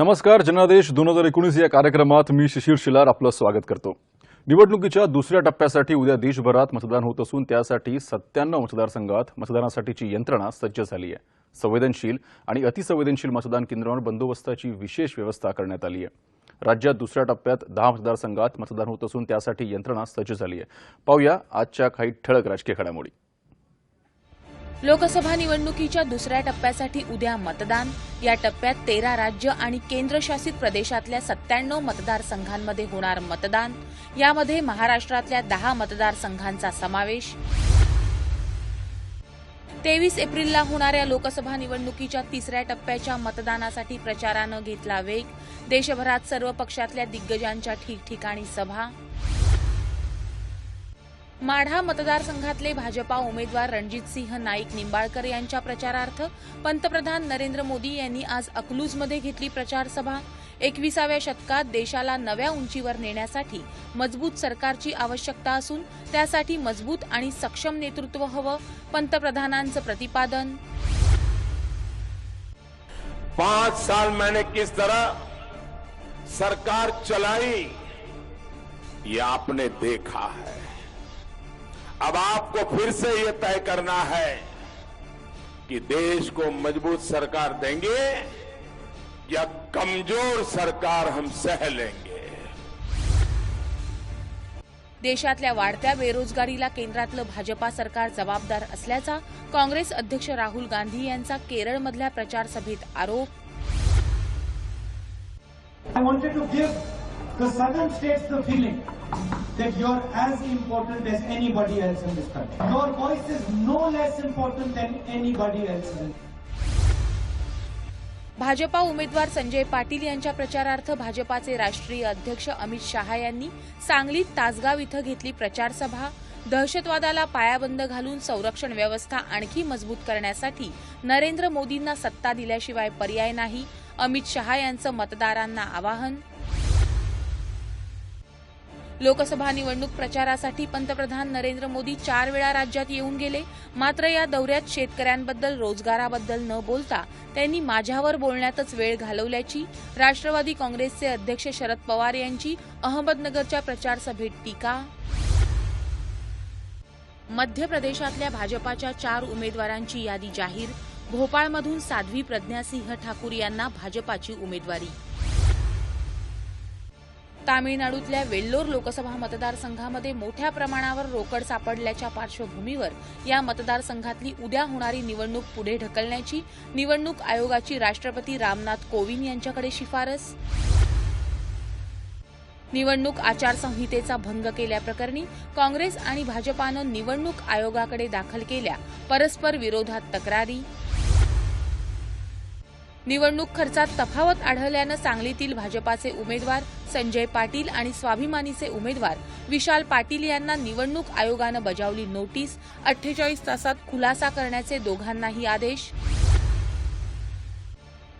नमस्कार जनादेश दोन हजार एकोणीस या कार्यक्रमात मी शिशिर शिलार आपलं स्वागत करतो. निवडणुकीच्या दुसऱ्या टप्प्यासाठी उद्या देशभरात मतदान होत असून त्यासाठी सत्त्याण्णव मतदारसंघात मतदानासाठीची यंत्रणा सज्ज झाली आहे. संवेदनशील आणि अतिसंवेदनशील मतदान केंद्रांवर बंदोबस्ताची विशेष व्यवस्था करण्यात आली आहे. राज्यात दुसऱ्या टप्प्यात दहा मतदारसंघात मतदान होत असून त्यासाठी यंत्रणा सज्ज झाली आहे. पाहूया आजच्या काही ठळक राजकीय घडामोडी. लोकसभा निवडणुकीच्या दुसऱ्या टप्प्यासाठी उद्या मतदान. या टप्प्यात तेरा राज्य आणि केंद्रशासित प्रदेशातल्या सत्त्याण्णव मतदारसंघांमध्ये होणार मतदान. यामध्ये महाराष्ट्रातल्या दहा मतदारसंघांचा समावेश. तेवीस एप्रिलला होणाऱ्या लोकसभा निवडणुकीच्या तिसऱ्या टप्प्याच्या मतदानासाठी प्रचारानं घेतला वेग. देशभरात सर्व पक्षातल्या दिग्गजांच्या ठिकठिकाणी सभा. माढा मतदारसंघातले भाजपा उमेदवार रणजितसिंह नाईक निंबाळकर यांच्या प्रचारार्थ पंतप्रधान नरेंद्र मोदी यांनी आज अकलूजमध्ये घेतली प्रचार सभा एकविसाव्या शतकात देशाला नव्या उंचीवर नेण्यासाठी मजबूत सरकारची आवश्यकता असून त्यासाठी मजबूत आणि सक्षम नेतृत्व हवं पंतप्रधानांचं प्रतिपादन. पांच साल मैंने किस तरह सरकार चलाई ये आपने देखा है। अब आपको फिर से ये तय करना है कि देश को मजबूत सरकार देंगे या कमजोर सरकार हम सह लेंगे। देशातल्या वाढत्या बेरोजगारीला केंद्रातलं भाजपा सरकार जबाबदार असल्याचा काँग्रेस अध्यक्ष राहुल गांधी यांचा केरळमधल्या प्रचार सभेत आरोप The southern states the feeling that you're as important as anybody else in this country. Your voice is no less important than anybody else in Bhajpa उमेदवार संजय पाटील यांच्या प्रचारार्थ भाजपाचे राष्ट्रीय अध्यक्ष अमित शहा यांनी सांगलीत तासगाव इथं घेतली प्रचारसभा. दहशतवादाला पायाबंद घालून संरक्षण व्यवस्था आणखी मजबूत करण्यासाठी नरेंद्र मोदींना सत्ता दिल्याशिवाय पर्याय नाही. अमित शहा यांचं मतदारांना आवाहन लोकसभा निवडणूक प्रचारासाठी पंतप्रधान नरेंद्र मोदी चार वेळा राज्यात येऊन गेले. मात्र या दौऱ्यात शेतकऱ्यांबद्दल रोजगाराबद्दल न बोलता त्यांनी माझ्यावर बोलण्यातच वेळ घालवल्याची राष्ट्रवादी काँग्रेसचे अध्यक्ष शरद पवार यांची अहमदनगरच्या प्रचार सभेत टीका. मध्य प्रदेशातल्या भाजपाच्या चार उमेदवारांची यादी जाहीर. भोपाळमधून साध्वी प्रज्ञासिंह ठाकूर यांना भाजपाची उमेदवारी. तामिळनाडूतल्या वेल्लोर लोकसभा मतदारसंघामध्ये मोठ्या प्रमाणावर रोकड सापडल्याच्या पार्श्वभूमीवर या मतदारसंघातली उद्या होणारी निवडणूक पुढे ढकलण्याची निवडणूक आयोगाची राष्ट्रपती रामनाथ कोविंद यांच्याकडे शिफारस. निवडणूक आचारसंहितेचा भंग केल्याप्रकरणी काँग्रेस आणि भाजपानं निवडणूक आयोगाकडे दाखल केल्या परस्पर विरोधात तक्रारी. निवडणूक खर्चात तफावत आढळल्यानं सांगलीतील भाजपाचे उमेदवार संजय पाटील आणि स्वाभिमानीचे उमेदवार विशाल पाटील यांना निवडणूक आयोगानं बजावली नोटीस. अठ्ठेचाळीस तासात खुलासा करण्याचे दोघांनाही आदेश.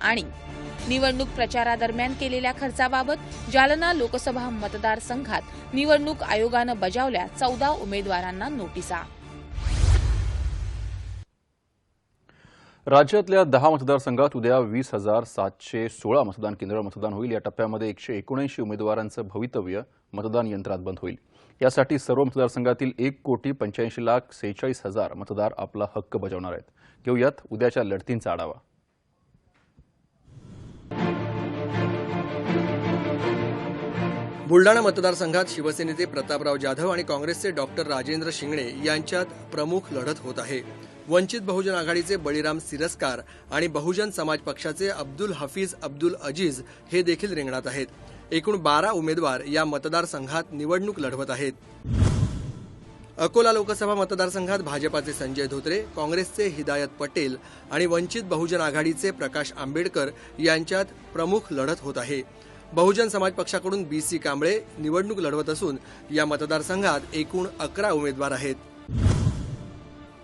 आणि निवडणूक प्रचारादरम्यान केलेल्या खर्चाबाबत जालना लोकसभा मतदारसंघात निवडणूक आयोगानं बजावल्या चौदा उमेदवारांना नोटिसा. राज्यातल्या दहा मतदारसंघात उद्या वीस हजार सातशे सोळा मतदान केंद्रावर मतदान होईल. या टप्प्यामध्ये एकशे एकोणऐंशी उमेदवारांचं भवितव्य मतदान यंत्रात बंद होईल. यासाठी सर्व मतदारसंघातील एक कोटी पंच्याऐंशी लाख सेहेचाळीस हजार मतदार आपला हक्क बजावणार आहेत. घेऊयात उद्याच्या लढतींचा आढावा. बुलडाणा मतदारसंघात शिवसेनेचे प्रतापराव जाधव आणि काँग्रेसचे डॉक्टर राजेंद्र शिंगणे यांच्यात प्रमुख लढत होत आहे. वंचित बहुजन आघाडीचे बळीराम सिरस्कार आणि बहुजन समाज पक्षाचे अब्दुल हफीज अब्दुल अजीज हे देखील रिंगणात आहेत. एकूण बारा उमेदवार या मतदारसंघात निवडणूक लढवत आहेत. अकोला लोकसभा मतदारसंघात भाजपाचे संजय धोत्रे काँग्रेसचे हिदायत पटेल आणि वंचित बहुजन आघाडीचे प्रकाश आंबेडकर यांच्यात प्रमुख लढत होत आहे. बहुजन समाज पक्षाकडून बी सी कांबळे निवडणूक लढवत असून या मतदारसंघात एकूण अकरा उमेदवार आहेत.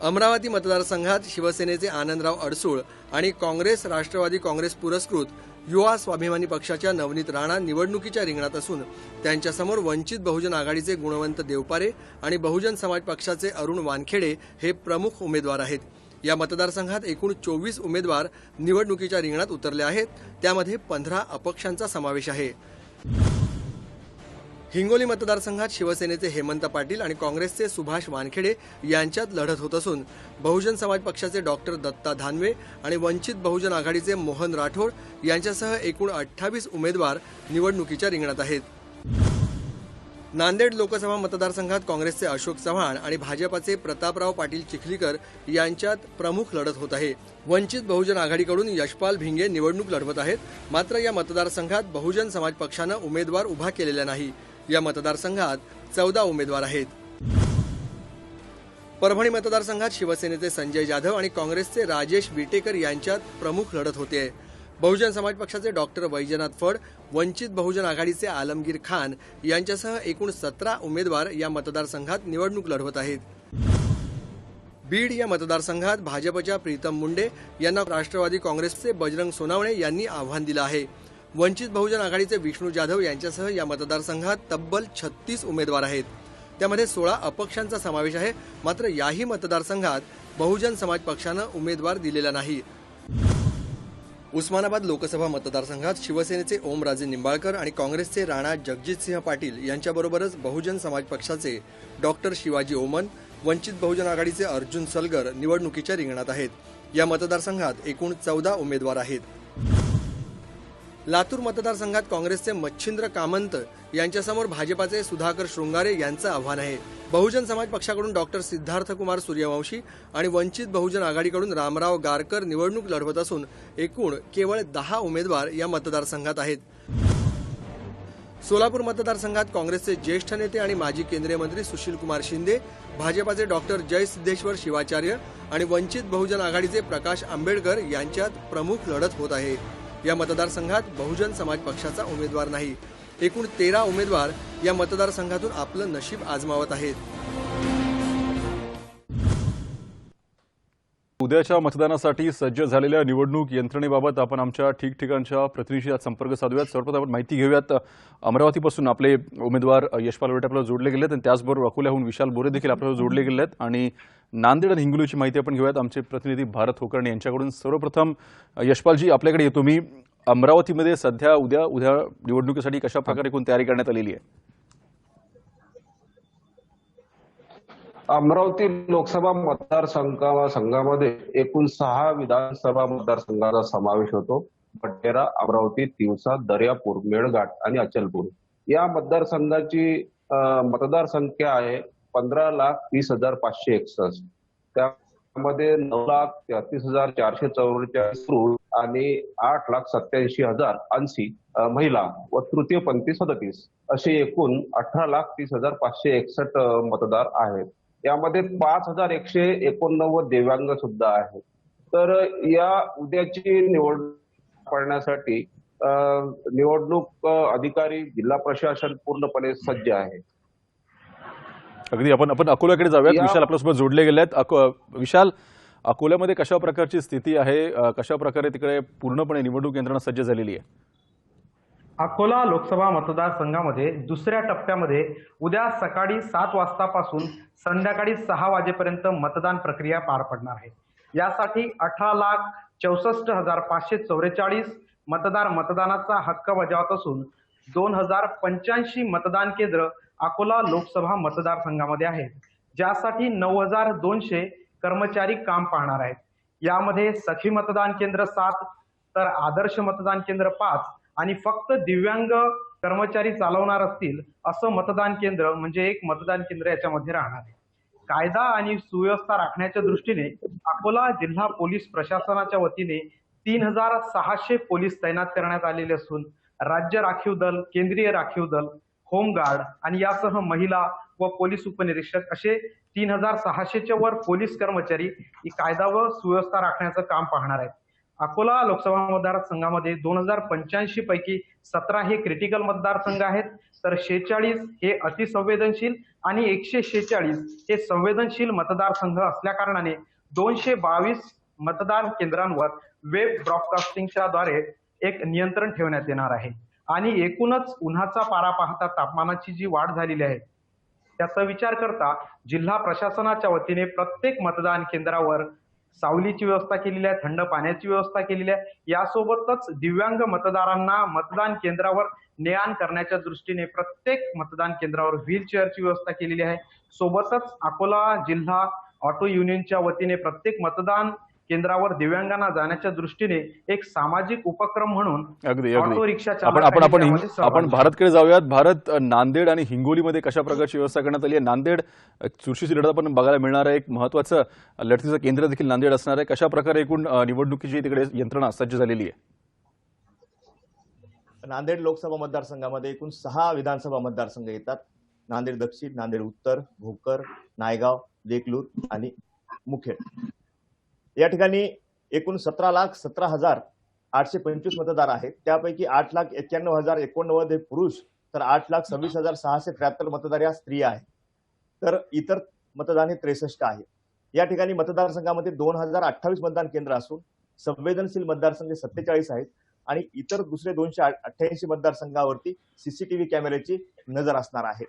अमरावती मतदारसंघात शिवसेनेचे आनंदराव अडसूळ आणि काँग्रेस राष्ट्रवादी काँग्रेस पुरस्कृत युवा स्वाभिमानी पक्षाच्या नवनीत राणा निवडणुकीच्या रिंगणात असून त्यांच्यासमोर वंचित बहुजन आघाडीचे गुणवंत देवपारे आणि बहुजन समाज पक्षाचे अरुण वानखेडे हे प्रमुख उमेदवार आहेत. या मतदारसंघात एकूण चोवीस उमेदवार निवडणुकीच्या रिंगणात उतरले आहेत. त्यामध्ये पंधरा अपक्षांचा समावेश आहे. हिंगोली मतदारसंघात शिवसेनेचे हेमंत पाटील आणि काँग्रेसचे सुभाष वानखेडे यांच्यात लढत होत असून बहुजन समाज पक्षाचे डॉक्टर दत्ता धानवे आणि वंचित बहुजन आघाडीचे मोहन राठोड यांच्यासह एकूण अठ्ठावीस उमेदवार निवडणुकीच्या रिंगणात आहेत. नांदेड लोकसभा मतदारसंघात काँग्रेसचे अशोक चव्हाण आणि भाजपाचे प्रतापराव पाटील चिखलीकर यांच्यात प्रमुख लढत होत आहे. वंचित बहुजन आघाडीकडून यशपाल भिंगे निवडणूक लढवत आहेत. मात्र या मतदारसंघात बहुजन समाज पक्षानं उमेदवार उभा केलेला नाही. या मतदारसंघात चौदा उमेदवार आहेत. परभणी मतदारसंघात शिवसेनेचे संजय जाधव आणि काँग्रेसचे राजेश विटेकर यांच्यात प्रमुख लढत होते. बहुजन समाज पक्षाचे डॉक्टर वैजनाथ फड वंचित बहुजन आघाडीचे आलमगीर खान यांच्यासह एकूण सतरा उमेदवार या मतदारसंघात निवडणूक लढवत आहेत. बीड या मतदारसंघात भाजपच्या प्रीतम मुंडे यांना राष्ट्रवादी काँग्रेसचे बजरंग सोनावणे यांनी आव्हान दिलं आहे. वंचित बहुजन आघाडीचे विष्णू जाधव यांच्यासह या मतदारसंघात तब्बल छत्तीस उमेदवार आहेत. त्यामध्ये सोळा अपक्षांचा समावेश आहे. मात्र याही मतदारसंघात बहुजन समाज पक्षानं उमेदवार दिलेला नाही. उस्मानाबाद लोकसभा मतदारसंघात शिवसेनेचे ओमराजे निंबाळकर आणि काँग्रेसचे राणा जगजितसिंह पाटील यांच्याबरोबरच बहुजन समाज पक्षाचे डॉक्टर शिवाजी ओमन वंचित बहुजन आघाडीचे अर्जुन सलगर निवडणुकीच्या रिंगणात आहेत. या मतदारसंघात एकूण चौदा उमेदवार आहेत. लातूर मतदारसंघात काँग्रेसचे मच्छिंद्र कामंत यांच्यासमोर भाजपाचे सुधाकर शृंगारे यांचं आव्हान आहे. बहुजन समाज पक्षाकडून डॉक्टर सिद्धार्थ कुमार सूर्यवंशी आणि वंचित बहुजन आघाडीकडून रामराव गारकर निवडणूक लढवत असून एकूण केवळ दहा उमेदवार या मतदारसंघात आहेत. सोलापूर मतदारसंघात काँग्रेसचे ज्येष्ठ नेते आणि माजी केंद्रीय मंत्री सुशील कुमार शिंदे भाजपाचे डॉक्टर जय सिद्धेश्वर शिवाचार्य आणि वंचित बहुजन आघाडीचे प्रकाश आंबेडकर यांच्यात प्रमुख लढत होत आहे. या मतदारसंघात बहुजन समाज पक्षाचा उमेदवार नाही. एकूण तेरा उमेदवार या मतदारसंघातून आपलं नशीब आजमावत आहेत. उद्याच्या मतदानासाठी सज्ज झालेल्या निवडणूक यंत्रणेबाबत आपण आमच्या ठिकठिकाणच्या प्रतिनिधीशी आज संपर्क साधूयात. सर्वप्रथम आपण माहिती घेऊयात अमरावतीपासून आपले उमेदवार यशपाल वेटे आपल्याला जोडले गेलेत आणि त्याचबरोबर अकोल्याहून विशाल बोरे देखील आपल्याला जोडले गेले आहेत आणि नांदेड आणि हिंगोलीची माहिती आपण घेऊयात. आमचे प्रतिनिधी भारत होकर्णी यांच्याकडून. सर्वप्रथम यशपालजी आपल्याकडे येतो मी. अमरावतीमध्ये सध्या उद्या उद्या निवडणुकीसाठी कशा प्रकारे कोण तयारी करण्यात आलेली आहे? अमरावती लोकसभा मतदारसंघा संघामध्ये एकूण सहा विधानसभा मतदारसंघाचा समावेश होतो. बटेरा अमरावती तिवसा दर्यापूर मेळघाट आणि अचलपूर. या मतदारसंघाची मतदारसंख्या मतदार संख्या आहे पंधरा लाख तीस हजार पाचशे एकसष्ट. त्यामध्ये नऊ लाख तेहतीस हजार चारशे चौवेचाळीस पुरुष आणि आठ लाख सत्याऐंशी हजार ऐंशी महिला व तृतीय तृतीयपंथी सदतीस असे एकूण अठरा लाख तीस हजार पाचशे एकसष्ट मतदार आहेत. यामध्ये पाच हजार एकशे एकोणनव्वद दिव्यांग सुद्धा आहेत. तर या उद्याची निवडणूक पडण्यासाठी निवडणूक अधिकारी जिल्हा प्रशासन पूर्णपणे सज्ज आहे अगदी. आपण आपण अकोल्याकडे जाऊयात. विशाल आपल्यासोबत जोडले गेले आहेत अको- विशाल अकोल्यामध्ये कशा प्रकारची स्थिती आहे? कशा प्रकारे तिकडे पूर्णपणे निवडणूक यंत्रणा सज्ज झालेली आहे? अकोला लोकसभा मतदारसंघामध्ये दुसऱ्या टप्प्यामध्ये उद्या सकाळी सात वाजतापासून संध्याकाळी सहा वाजेपर्यंत मतदान प्रक्रिया पार पडणार आहे. यासाठी अठरा लाख चौसष्ट हजार पाचशे चौवेचाळीस मतदार मतदानाचा हक्क बजावत असून दोन हजार पंच्याऐंशी मतदान केंद्र अकोला लोकसभा मतदारसंघामध्ये आहेत ज्यासाठी नऊ हजार दोनशे कर्मचारी काम पाहणार आहेत. यामध्ये सखी मतदान केंद्र सात तर आदर्श मतदान केंद्र पाच आणि फक्त दिव्यांग कर्मचारी चालवणार असतील असं मतदान केंद्र म्हणजे एक मतदान केंद्र याच्यामध्ये राहणार आहे. कायदा आणि सुव्यवस्था राखण्याच्या दृष्टीने अकोला जिल्हा पोलीस प्रशासनाच्या वतीने तीन हजार सहाशे पोलीस तैनात करण्यात आलेले असून राज्य राखीव दल केंद्रीय राखीव दल होमगार्ड आणि यासह महिला व पोलीस उपनिरीक्षक असे तीन हजार सहाशेच्या वर पोलीस कर्मचारी कायदा व सुव्यवस्था राखण्याचं काम पाहणार आहेत. अकोला लोकसभा मतदारसंघामध्ये दोन हजार पंच्याऐंशी पैकी सतरा हे क्रिटिकल मतदारसंघ आहेत. तर शेहेचाळीस हे अतिसंवेदनशील आणि एकशे शेहेचाळीस हे संवेदनशील मतदारसंघ असल्याकारणाने दोनशे बावीस मतदान केंद्रांवर वेब ब्रॉडकास्टिंगच्या द्वारे एक नियंत्रण ठेवण्यात येणार आहे. आणि एकूणच उन्हाचा पारा पाहता तापमानाची जी वाढ झालेली आहे त्याचा विचार करता जिल्हा प्रशासनाच्या वतीने प्रत्येक मतदान केंद्रावर सावलीची व्यवस्था केलेली आहे थंड पाण्याची व्यवस्था केलेली आहे. यासोबतच दिव्यांग मतदारांना मतदान केंद्रावर ने आण करण्याच्या दृष्टीने प्रत्येक मतदान केंद्रावर व्हीलचेअरची व्यवस्था केलेली आहे. सोबतच अकोला जिल्हा ऑटो युनियनच्या वतीने प्रत्येक मतदान केंद्रावर दिव्यांगांना जाण्याच्या दृष्टीने एक सामाजिक उपक्रम म्हणून अगदी ऑटो अगदी. रिक्षा आपण भारतकडे जाऊयात. भारत नांदेड आणि हिंगोलीमध्ये कशा प्रकारची व्यवस्था करण्यात आली आहे? नांदेड अ, चुरशीची लढत आपण बघायला मिळणार आहे. एक महत्वाचं लढतीचं केंद्र देखील नांदेड असणार आहे. कशा प्रकारे एकूण निवडणुकीची तिकडे यंत्रणा सज्ज झालेली आहे? नांदेड लोकसभा मतदारसंघामध्ये एकूण सहा विधानसभा मतदारसंघ येतात. नांदेड दक्षिण नांदेड उत्तर भोकर नायगाव देकलूर आणि मुखेड. या ठिकाणी एकूण सतरा लाख सतरा हजार आठशे पंचवीस मतदार आहेत. त्यापैकी आठ लाख एक्क्याण्णव हजार एकोणनव्वद हे पुरुष तर आठ लाख सव्वीस हजार सहाशे त्र्याहत्तर मतदार या स्त्रिया आहेत. तर इतर मतदान हे त्रेसष्ट आहे. या ठिकाणी मतदारसंघामध्ये दोन हजार अठ्ठावीस मतदान केंद्र असून संवेदनशील मतदारसंघ सत्तेचाळीस आहेत आणि इतर दुसरे दोनशे अठ्ठ्याऐंशी मतदारसंघावरती सीसीटीव्ही कॅमेऱ्याची नजर असणार आहे.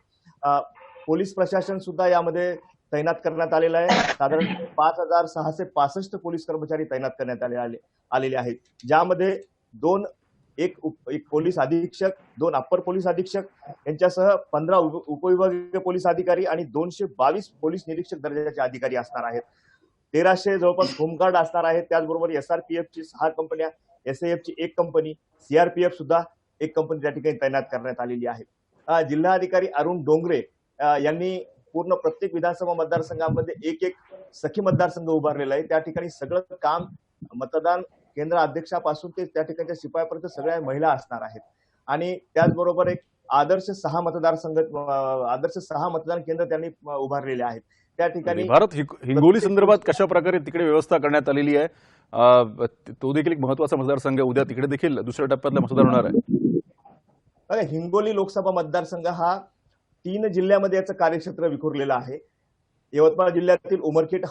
पोलीस प्रशासन सुद्धा यामध्ये तैनात करण्यात आलेला आहे. साधारण पाच हजार सहाशे पासष्ट पोलीस कर्मचारी तैनात करण्यात आले आले आलेले आहेत. ज्यामध्ये दोन एक उप एक पोलीस अधीक्षक दोन अप्पर पोलीस अधीक्षक यांच्यासह पंधरा उप उपविभागीय पोलीस अधिकारी आणि दोनशे बावीस पोलीस निरीक्षक दर्जाचे अधिकारी असणार आहेत. तेराशे जवळपास होमगार्ड असणार आहेत. त्याचबरोबर एस आर पी ची सहा कंपन्या एस ची एक कंपनी सीआरपीएफ सुद्धा एक कंपनी त्या ठिकाणी तैनात करण्यात आलेली आहे. जिल्हाधिकारी अरुण डोंगरे यांनी पूर्ण प्रत्येक विधानसभा मतदारसंघामध्ये एक एक सखी मतदारसंघ उभारलेला आहे. त्या ठिकाणी सगळं काम मतदान केंद्र अध्यक्षापासून ते त्या ठिकाणच्या शिपायापर्यंत सगळ्या महिला असणार आहेत. आणि त्याचबरोबर एक आदर्श सहा मतदारसंघ आदर्श सहा मतदान केंद्र त्यांनी उभारलेले आहेत. त्या ठिकाणी भारत हिंग- हिंगोली संदर्भात कशा प्रकारे तिकडे व्यवस्था करण्यात आलेली आहे? तो देखील एक महत्त्वाचा मतदारसंघ आहे. उद्या तिकडे देखील दुसऱ्या टप्प्यातला मतदार होणार आहे. हिंगोली लोकसभा मतदारसंघ हा तीन जिल्ह्यामध्ये याचं कार्यक्षेत्र विखुरलेलं आहे. यवतमाळ जिल्ह्यातील उमरखेड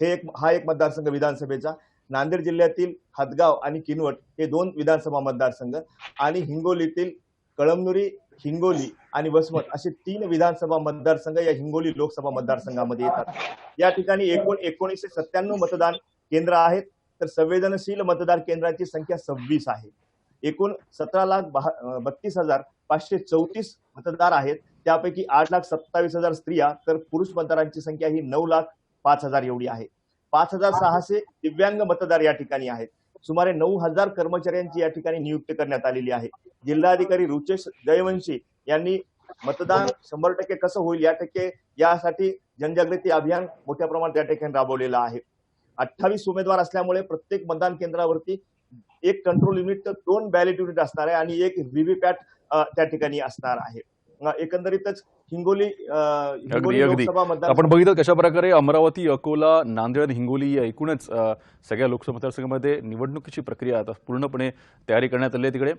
हे एक हा एक मतदारसंघ विधानसभेचा. नांदेड जिल्ह्यातील हदगाव आणि किनवट हे दोन विधानसभा मतदारसंघ आणि हिंगोलीतील कळमनुरी हिंगोली आणि वसमत असे तीन विधानसभा मतदारसंघ या हिंगोली लोकसभा मतदारसंघामध्ये येतात. या ठिकाणी एकूण एकोणीसशे सत्त्याण्णव मतदान केंद्र आहेत. तर संवेदनशील मतदार केंद्रांची संख्या सव्वीस आहे. एकूण सतरा लाख बत्तीस हजार पाचशे चौतीस मतदार आहेत. त्यापैकी आठ लाख सत्तावीस हजार स्त्रिया तर पुरुष मतदारांची संख्या ही नऊ लाख पाच हजार एवढी आहे. पाच हजार सहाशे दिव्यांग मतदार या ठिकाणी आहेत. सुमारे नऊ हजार कर्मचाऱ्यांची या ठिकाणी नियुक्ती करण्यात आलेली आहे. जिल्हाधिकारी रुचेश जयवंशी यांनी मतदान शंभर टक्के कसं होईल या टक्के यासाठी जनजागृती अभियान मोठ्या प्रमाणात या ठिकाणी राबवलेलं आहे. अठ्ठावीस उमेदवार असल्यामुळे प्रत्येक मतदान केंद्रावरती एक कंट्रोल युनिट तर दोन बॅलेट युनिट असणार आहे आणि एक व्हीव्हीपॅट त्या ठिकाणी असणार आहे. एकंदरीतच हिंगोली हिंगोली अगदी. लोकसभा मतदार आपण बघितलं कशा प्रकारे अमरावती अकोला नांदेड हिंगोली या एकूणच सगळ्या लोकसभा मतदारसंघामध्ये निवडणुकीची प्रक्रिया आता पूर्णपणे तयारी करण्यात आली आहे तिकडे.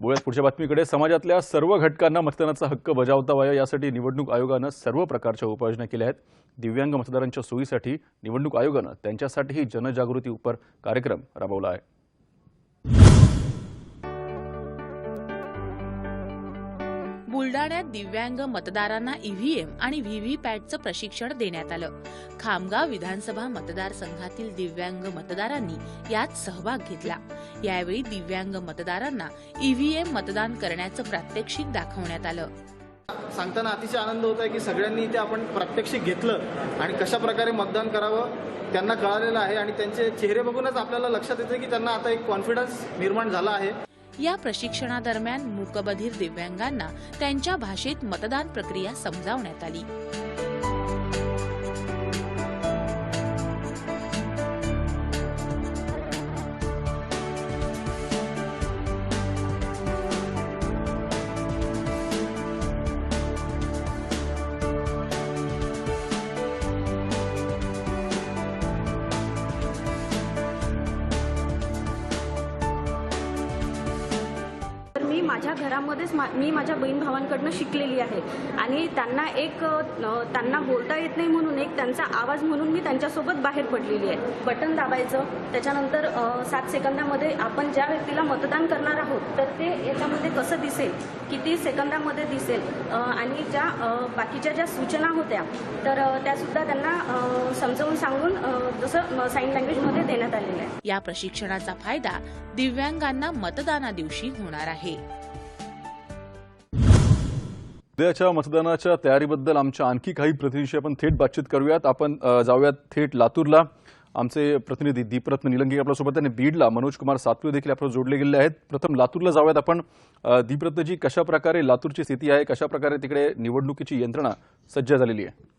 बोळ्यात पुढच्या बातमीकडे. समाजातल्या सर्व घटकांना मतदानाचा हक्क बजावता व्हावा यासाठी निवडणूक आयोगानं सर्व प्रकारच्या उपाययोजना केल्या आहेत. दिव्यांग मतदारांच्या सोयीसाठी निवडणूक आयोगानं त्यांच्यासाठीही जनजागृती उपर कार्यक्रम राबवला आहे. बुलडाण्यात दिव्यांग मतदारांना ईव्हीएम आणि व्हीव्हीपॅटचं प्रशिक्षण देण्यात आलं. खामगाव विधानसभा मतदारसंघातील दिव्यांग मतदारांनी यात सहभाग घेतला. यावेळी दिव्यांग मतदारांना ईव्हीएम मतदान करण्याचं प्रात्यक्षिक दाखवण्यात आलं. सांगताना अतिशय आनंद होत आहे की सगळ्यांनी ते आपण प्रात्यक्षिक घेतलं आणि कशा प्रकारे मतदान करावं त्यांना कळालेलं आहे आणि त्यांचे चेहरे बघूनच आपल्याला लक्षात येतं की त्यांना आता एक कॉन्फिडन्स निर्माण झाला आहे. या प्रशिक्षणादरम्यान मूकबधीर दिव्यांगांना त्यांच्या भाषेत मतदान प्रक्रिया समजावण्यात आली. मी माझ्या बहीण भावांकडनं शिकलेली आहे. आणि त्यांना एक त्यांना बोलता येत नाही म्हणून एक त्यांचा आवाज म्हणून मी त्यांच्यासोबत बाहेर पडलेली आहे. बटन दाबायचं त्याच्यानंतर सात सेकंदामध्ये आपण ज्या व्यक्तीला मतदान करणार आहोत तर ते याच्यामध्ये कसं दिसेल? किती सेकंदामध्ये दिसेल? आणि ज्या बाकीच्या ज्या सूचना होत्या तर त्यासुद्धा त्यांना समजावून सांगून जसं साईन लँग्वेजमध्ये देण्यात आलेलं आहे. या प्रशिक्षणाचा फायदा दिव्यांगांना मतदाना दिवशी होणार आहे. उद्याच्या मतदानाच्या तयारीबद्दल आमच्या आणखी काही प्रतिनिधीशी आपण थेट बातचीत करूयात. आपण जाऊयात थेट लातूरला. आमचे प्रतिनिधी दीपरत्न निलंगे आपल्यासोबत आणि बीडला मनोज कुमार सातवे देखील आपल्याला जोडले गेले आहेत. प्रथम लातूरला जाऊयात आपण. दीपरत्नजी कशा प्रकारे लातूरची स्थिती आहे? कशा प्रकारे तिकडे निवडणुकीची यंत्रणा सज्ज झालेली आहे?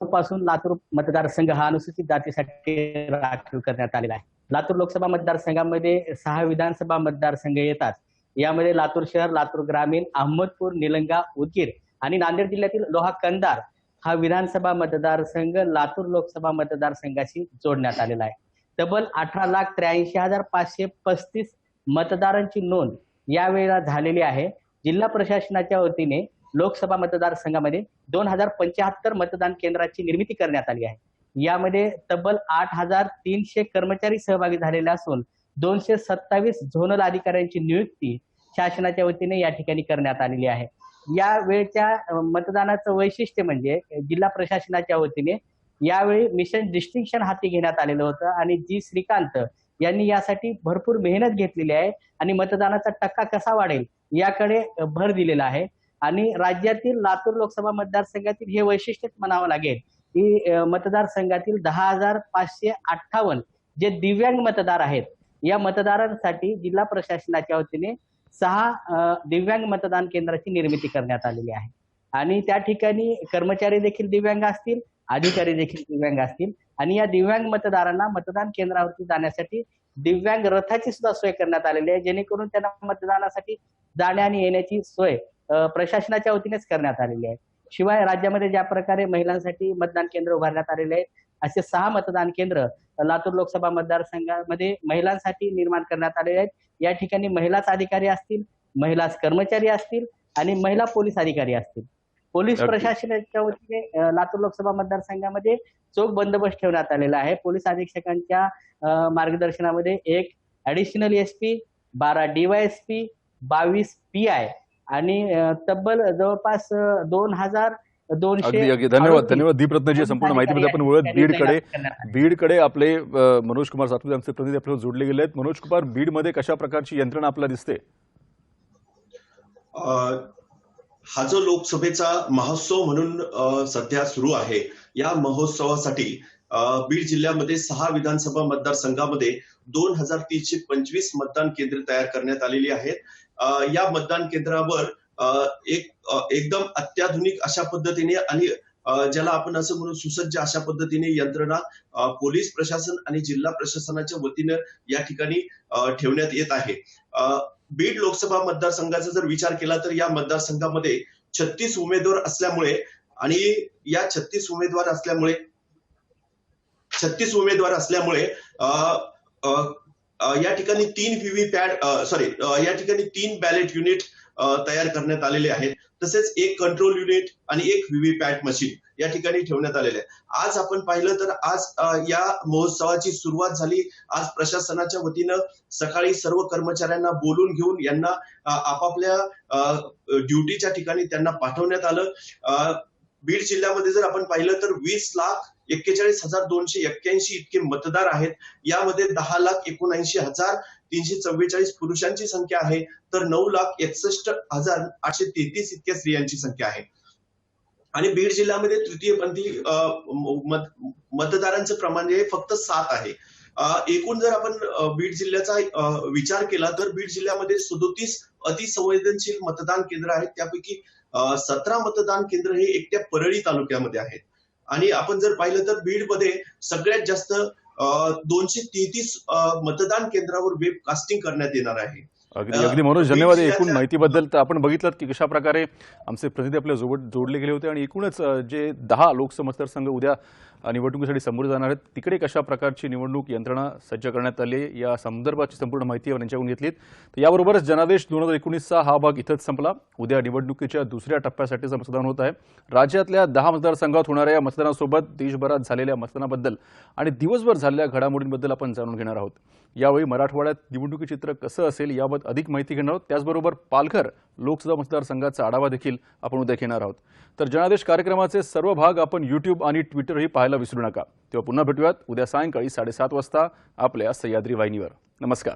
पासून लातूर मतदारसंघ हा अनुसूचित जातीसाठी राखीव करण्यात आलेला आहे. लातूर लोकसभा मतदारसंघामध्ये सहा विधानसभा मतदारसंघ येतात. यामध्ये लातूर शहर लातूर ग्रामीण अहमदपूर निलंगा उदगीर आणि नांदेड जिल्ह्यातील लोहा कंदार हा विधानसभा मतदारसंघ लातूर लोकसभा मतदारसंघाशी जोडण्यात आलेला आहे. तब्बल अठरा लाख त्र्याऐंशी हजार पाचशे पस्तीस मतदारांची नोंद यावेळेला झालेली आहे. जिल्हा प्रशासनाच्या वतीने लोकसभा मतदारसंघामध्ये दोन हजार पंच्याहत्तर मतदान केंद्राची निर्मिती करण्यात आली आहे. यामध्ये तब्बल आठ हजार तीनशे कर्मचारी सहभागी झालेले असून दोनशे सत्तावीस झोनल अधिकाऱ्यांची नियुक्ती शासनाच्या वतीने या ठिकाणी करण्यात आलेली आहे. या वेळच्या मतदानाचं वैशिष्ट्य म्हणजे जिल्हा प्रशासनाच्या वतीने यावेळी मिशन डिस्टिंक्शन हाती घेण्यात आलेलं होतं आणि जी श्रीकांत यांनी यासाठी भरपूर मेहनत घेतलेली आहे आणि मतदानाचा टक्का कसा वाढेल याकडे भर दिलेला आहे. आणि राज्यातील लातूर लोकसभा मतदारसंघातील हे वैशिष्ट्यच म्हणावं लागेल की मतदारसंघातील दहा हजार पाचशे अठ्ठावन्न जे दिव्यांग मतदार आहेत या मतदारांसाठी जिल्हा प्रशासनाच्या वतीने सहा दिव्यांग मतदान केंद्राची निर्मिती करण्यात आलेली आहे. आणि त्या ठिकाणी कर्मचारी देखील दिव्यांग असतील अधिकारी देखील दिव्यांग असतील. आणि या दिव्यांग मतदारांना मतदान केंद्रावरती जाण्यासाठी दिव्यांग रथाची सुद्धा सोय करण्यात आलेली आहे. जेणेकरून त्यांना मतदानासाठी जाण्या आणि येण्याची सोय प्रशासनाच्या वतीनेच करण्यात आलेली आहे. शिवाय राज्यामध्ये ज्या प्रकारे महिलांसाठी मतदान केंद्र उभारण्यात आलेले आहेत असे सहा मतदान केंद्र लातूर लोकसभा मतदारसंघामध्ये महिलांसाठी निर्माण करण्यात आलेले आहेत. या ठिकाणी महिलाच अधिकारी असतील महिला कर्मचारी असतील आणि महिला पोलीस अधिकारी असतील. पोलीस. प्रशासनाच्या वतीने लातूर लोकसभा मतदारसंघामध्ये चोख बंदोबस्त ठेवण्यात आलेला आहे. पोलीस अधीक्षकांच्या मार्गदर्शनामध्ये एक ऍडिशनल एस पी बारा डीवायएसपी बावीस पी आय आणि तब्बल जवळपास दोन हजार दोनशे अगदी अगदी. धन्यवाद धन्यवाद. दीपरत्नजी संपूर्ण माहितीमध्ये आपण वळत बीडकडे. बीडकडे आपले मनोज कुमार सातपुते आमचे प्रतिनिधी आपल्याला जोडले गेले आहेत. मनोज कुमार बीडमध्ये कशा प्रकारची यंत्रणा आपल्याला दिसते? हा जो लोकसभेचा महोत्सव म्हणून सध्या सुरू आहे या महोत्सवासाठी बीड जिल्ह्यामध्ये सहा विधानसभा मतदारसंघामध्ये दोन हजार तीनशे पंचवीस मतदान केंद्र तयार करण्यात आलेली आहेत. या मतदान केंद्रावर एक एकदम अत्याधुनिक अशा पद्धतीने आणि ज्याला आपण असं म्हणून सुसज्ज अशा पद्धतीने यंत्रणा पोलीस प्रशासन आणि जिल्हा प्रशासनाच्या वतीनं या ठिकाणी ठेवण्यात येत आहे. बीड लोकसभा मतदारसंघाचा जर विचार केला तर या मतदारसंघामध्ये छत्तीस उमेदवार असल्यामुळे आणि या छत्तीस उमेदवार असल्यामुळे छत्तीस उमेदवार असल्यामुळे या ठिकाणी तीन व्हीव्हीपॅट सॉरी या ठिकाणी तीन बॅलेट युनिट तयार करण्यात आलेले आहेत. तसेच एक कंट्रोल युनिट आणि एक व्हीव्हीपॅट मशीन या ठिकाणी ठेवण्यात आलेले आहे आज आपण पाहिलं तर आज या महोत्सवाची सुरुवात झाली. आज प्रशासनाच्या वतीनं सकाळी सर्व कर्मचाऱ्यांना बोलून घेऊन यांना आपापल्या ड्युटीच्या ठिकाणी त्यांना पाठवण्यात आलं. बीड जिल्ह्यामध्ये जर आपण पाहिलं तर वीस लाख एक्केचाळीस हजार दोनशे एक्क्याऐंशी इतके मतदार आहेत. यामध्ये दहा लाख एकोणऐंशी हजार तीनशे चव्वेचाळीस पुरुषांची संख्या आहे तर नऊ लाख एकसष्ट हजार आठशे तेहतीस इतक्या स्त्रियांची संख्या आहे. आणि बीड जिल्ह्यामध्ये तृतीयपंथी मत- मतदारांचं प्रमाण हे फक्त सात आहे. एकूण जर आपण बीड जिल्ह्याचा विचार केला तर बीड जिल्ह्यामध्ये सदोतीस अतिसंवेदनशील मतदान केंद्र आहेत. त्यापैकी सतरा मतदान केंद्र हे एकट्या परळी तालुक्यामध्ये आहेत. आणि आपण जर पाहिलं तर बीडमध्ये सगळ्यात जास्त दोनशे तेहतीस मतदान केंद्रावर वेब कास्टिंग करण्यात येणार आहे. अगदी अगदी. मनोज धन्यवाद. एकूण माहितीबद्दल तर आपण बघितलं की कशा प्रकारे आमचे प्रतिनिधी आपल्यासोबत जोडले गेले होते आणि एकूणच जे दहा लोकसभा मतदारसंघ उद्या निवडणुकीसाठी समोर जाणार आहेत तिकडे कशा प्रकारची निवडणूक यंत्रणा सज्ज करण्यात आली या संदर्भाची संपूर्ण माहिती आपण यांच्याकडून घेतली तर याबरोबरच जनादेश दोन हजार एकोणीसचा हा भाग इथंच संपला. उद्या निवडणुकीच्या दुसऱ्या टप्प्यासाठीचं मतदान होत आहे. राज्यातल्या दहा मतदारसंघात होणाऱ्या या मतदानासोबत देशभरात झालेल्या मतदानाबद्दल आणि दिवसभर झालेल्या घडामोडींबद्दल आपण जाणून घेणार आहोत. यावेळी मराठवाड्यात निवडणुकी चित्र कसं असेल याबाबत अधिक माहिती घेणार आहोत. त्याचबरोबर पालघर लोकसभा मतदारसंघाचा आढावा देखील आपण उद्या घेणार आहोत. तर जनादेश कार्यक्रमाचे सर्व भाग आपण युट्यूब आणि ट्विटरही पाहायला विसरू नका. तेव्हा पुन्हा भेटूयात. उद्या सायंकाळी साडेसात वाजता आपल्या सह्याद्री वाहिनीवर. नमस्कार.